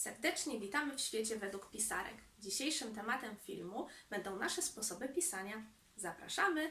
Serdecznie witamy w świecie według pisarek. Dzisiejszym tematem filmu będą nasze sposoby pisania. Zapraszamy!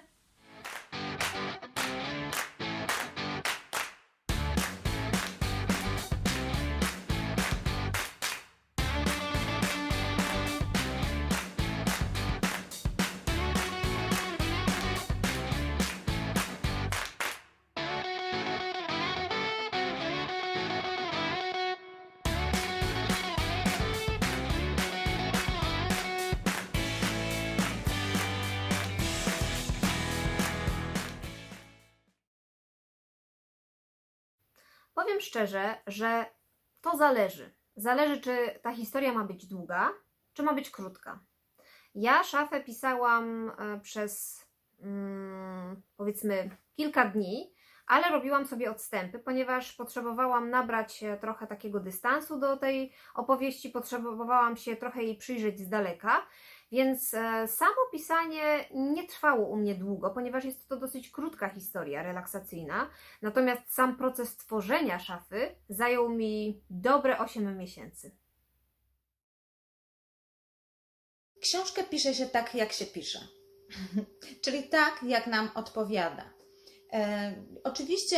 Powiem szczerze, że to zależy. Zależy, czy ta historia ma być długa, czy ma być krótka. Ja szafę pisałam e, przez mm, powiedzmy kilka dni, ale robiłam sobie odstępy, ponieważ potrzebowałam nabrać trochę takiego dystansu do tej opowieści, potrzebowałam się trochę jej przyjrzeć z daleka. Więc e, samo pisanie nie trwało u mnie długo, ponieważ jest to dosyć krótka historia relaksacyjna. Natomiast sam proces tworzenia szafy zajął mi dobre 8 miesięcy. Książkę pisze się tak, jak się pisze. Czyli tak, jak nam odpowiada. E, oczywiście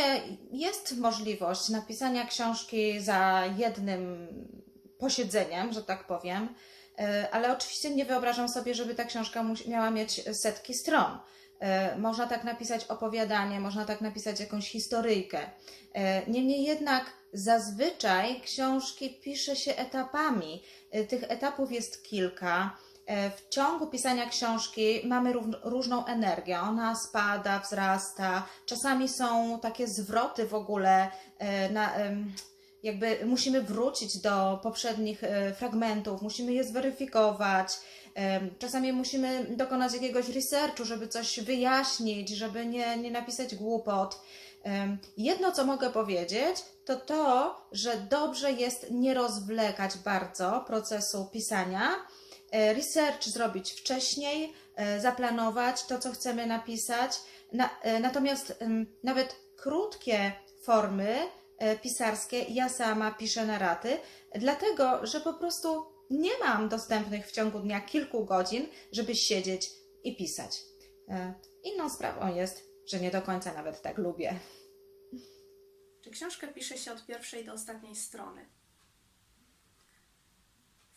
jest możliwość napisania książki za jednym posiedzeniem, że tak powiem, ale oczywiście nie wyobrażam sobie, żeby ta książka miała mieć setki stron. E, Można tak napisać opowiadanie, można tak napisać jakąś historyjkę. E, Niemniej jednak zazwyczaj książki pisze się etapami. E, Tych etapów jest kilka. E, W ciągu pisania książki mamy różną energię. Ona spada, wzrasta. Czasami są takie zwroty w ogóle, e, na, jakby musimy wrócić do poprzednich e, fragmentów, musimy je zweryfikować. Czasami musimy dokonać jakiegoś researchu, żeby coś wyjaśnić, żeby nie, nie napisać głupot. Jedno, co mogę powiedzieć, to to, że dobrze jest nie rozwlekać bardzo procesu pisania, e, research zrobić wcześniej, e, zaplanować to, co chcemy napisać. Na, natomiast nawet krótkie formy pisarskie ja sama piszę na raty, dlatego że po prostu nie mam dostępnych w ciągu dnia kilku godzin, żeby siedzieć i pisać. E, Inną sprawą jest, że nie do końca nawet tak lubię. Czy książkę pisze się od pierwszej do ostatniej strony?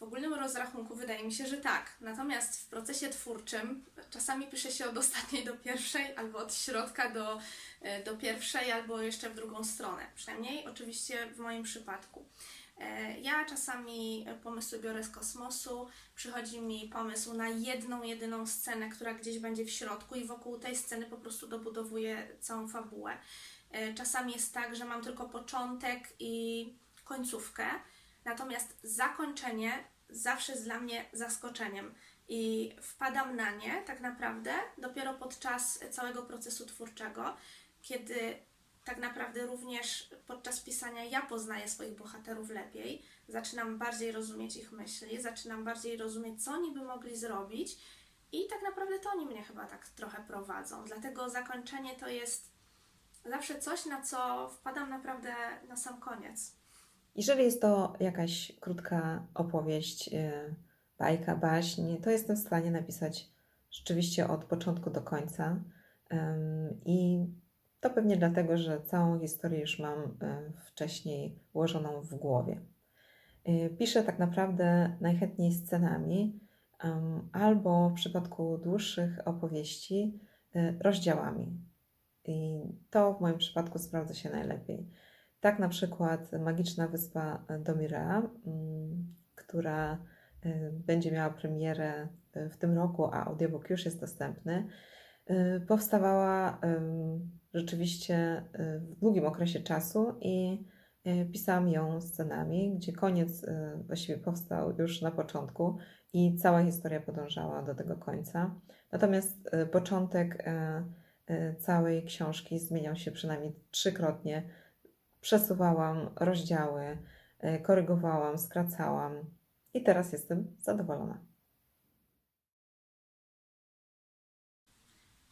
Ogólnym rozrachunku wydaje mi się, że tak. Natomiast w procesie twórczym czasami pisze się od ostatniej do pierwszej, albo od środka do, e, do pierwszej, albo jeszcze w drugą stronę. Przynajmniej oczywiście w moim przypadku. E, Ja czasami pomysły biorę z kosmosu, przychodzi mi pomysł na jedną, jedyną scenę, która gdzieś będzie w środku i wokół tej sceny po prostu dobudowuję całą fabułę. E, Czasami jest tak, że mam tylko początek i końcówkę, natomiast zakończenie zawsze jest dla mnie zaskoczeniem i wpadam na nie tak naprawdę dopiero podczas całego procesu twórczego, kiedy tak naprawdę również podczas pisania ja poznaję swoich bohaterów lepiej, zaczynam bardziej rozumieć ich myśli, zaczynam bardziej rozumieć, co oni by mogli zrobić i tak naprawdę to oni mnie chyba tak trochę prowadzą. Dlatego zakończenie to jest zawsze coś, na co wpadam naprawdę na sam koniec. Jeżeli jest to jakaś krótka opowieść, y, bajka, baśń, to jestem w stanie napisać rzeczywiście od początku do końca. I to pewnie dlatego, że całą historię już mam y, wcześniej ułożoną w głowie. Y, Piszę tak naprawdę najchętniej scenami, albo w przypadku dłuższych opowieści rozdziałami. I to w moim przypadku sprawdza się najlepiej. Tak na przykład Magiczna Wyspa Domirea, mm, która y, będzie miała premierę y, w tym roku, a audiobook już jest dostępny, y, powstawała rzeczywiście w długim okresie czasu i pisałam ją scenami, gdzie koniec właściwie powstał już na początku i cała historia podążała do tego końca. Natomiast początek całej książki zmieniał się przynajmniej trzykrotnie przesuwałam rozdziały, y, korygowałam, skracałam i teraz jestem zadowolona.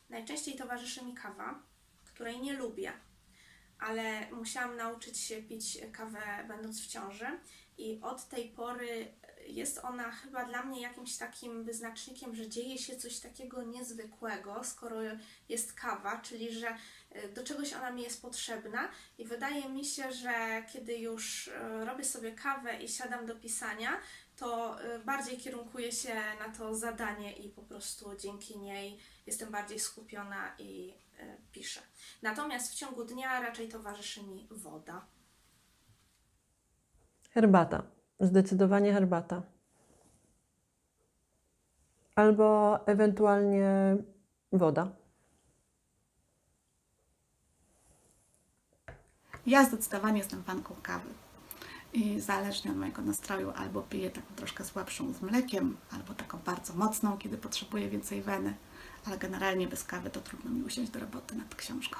Najczęściej towarzyszy mi kawa, której nie lubię, ale musiałam nauczyć się pić kawę będąc w ciąży i od tej pory jest ona chyba dla mnie jakimś takim wyznacznikiem, że dzieje się coś takiego niezwykłego, skoro jest kawa, czyli że do czegoś ona mi jest potrzebna i wydaje mi się, że kiedy już y, robię sobie kawę i siadam do pisania, to y, bardziej kierunkuję się na to zadanie i po prostu dzięki niej jestem bardziej skupiona i y, piszę. Natomiast w ciągu dnia raczej towarzyszy mi woda. Herbata. Zdecydowanie herbata. Albo ewentualnie woda. Ja zdecydowanie jestem fanką kawy. I zależnie od mojego nastroju, albo piję taką troszkę słabszą z mlekiem, albo taką bardzo mocną, kiedy potrzebuję więcej weny. Ale generalnie bez kawy to trudno mi usiąść do roboty nad książką.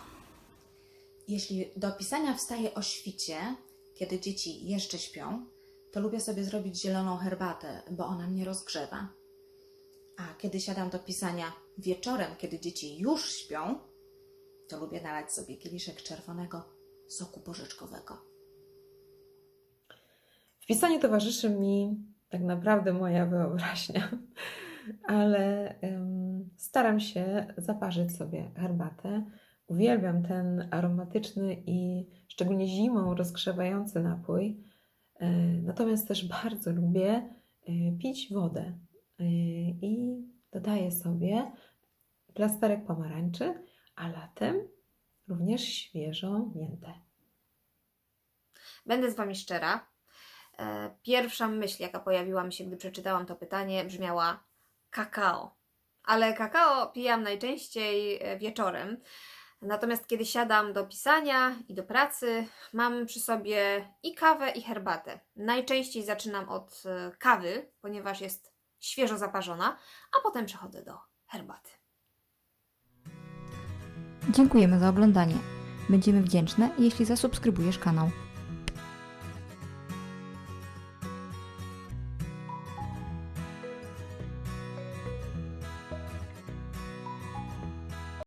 Jeśli do pisania wstaję o świcie, kiedy dzieci jeszcze śpią, to lubię sobie zrobić zieloną herbatę, bo ona mnie rozgrzewa. A kiedy siadam do pisania wieczorem, kiedy dzieci już śpią, to lubię nalać sobie kieliszek czerwonego soku porzeczkowego. W pisaniu towarzyszy mi tak naprawdę moja wyobraźnia, ale em, staram się zaparzyć sobie herbatę. Uwielbiam ten aromatyczny i szczególnie zimą rozgrzewający napój. E, Natomiast też bardzo lubię e, pić wodę E, i dodaję sobie plasterek pomarańczy, a latem również świeżą miętę. Będę z Wami szczera. E, Pierwsza myśl, jaka pojawiła mi się, gdy przeczytałam to pytanie, brzmiała kakao. Ale kakao pijam najczęściej e, wieczorem. Natomiast kiedy siadam do pisania i do pracy, mam przy sobie i kawę, i herbatę. Najczęściej zaczynam od e, kawy, ponieważ jest świeżo zaparzona, a potem przechodzę do herbaty. Dziękujemy za oglądanie. Będziemy wdzięczne, jeśli zasubskrybujesz kanał.